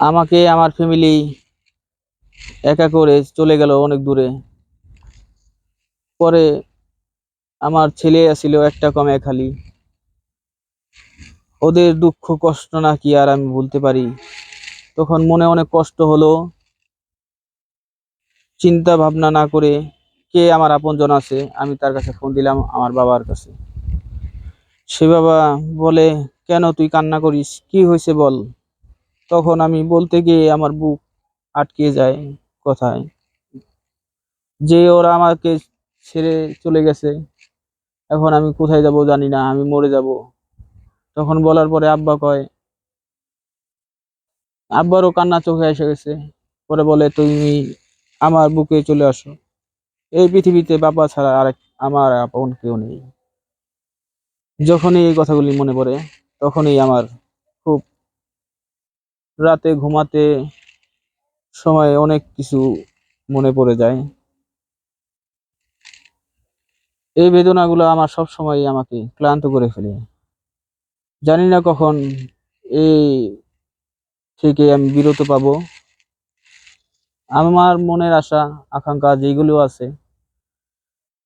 আমাকে আমার ফ্যামিলি একা করে চলে গেল অনেক দূরে। পরে আমার ছেলে আসিল একটা কমে খালি। ওদের দুঃখ, কষ্ট না কি আর আমি বলতে পারি। তখন মনে অনেক কষ্ট হলো। চিন্তা ভাবনা না করে কে আমার আপনজন আছে, আমি তার কাছে ফোন দিলাম আমার বাবার কাছে। সে বাবা বলে, কেন তুই কান্না করিস? কি হয়েছে বল? তখন আমি বলতে গিয়ে আমার বুক আটকে যায় কথায় যে ওরা আমাকে ছেড়ে চলে গেছে। এখন আমি কোথায় যাব জানি না, আমি মরে যাব। তখন বলার পরে আব্বা কয়, আব্বারও কান্না চোখে এসে গেছে। পরে বলে, তুমি আমার বুকে চলে আসো। এই পৃথিবীতে বাবা ছাড়া আর আমার আপন কেউ নেই। যখনই এই কথাগুলি মনে পড়ে, তখনই আমার খুব রাতে ঘুমাতে সময় অনেক কিছু মনে পড়ে যায়। এই বেদনাগুলো আমার সব সময় আমাকে ক্লান্ত করে ফেলে। জানি না কখন এই থেকে আমি বিরত পাবো। আমার মনের আশা, আকাঙ্ক্ষা যেগুলো আছে,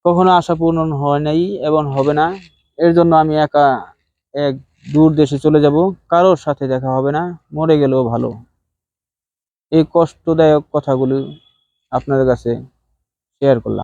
কখনো আশা পূরণ হয় নাই এবং হবে না। এর জন্য আমি একা এক দূর দেশে চলে যাব, কারোর সাথে দেখা হবে না, মরে গেলেও ভালো। এই কষ্টদায়ক কথাগুলো আপনাদের কাছে শেয়ার করলাম।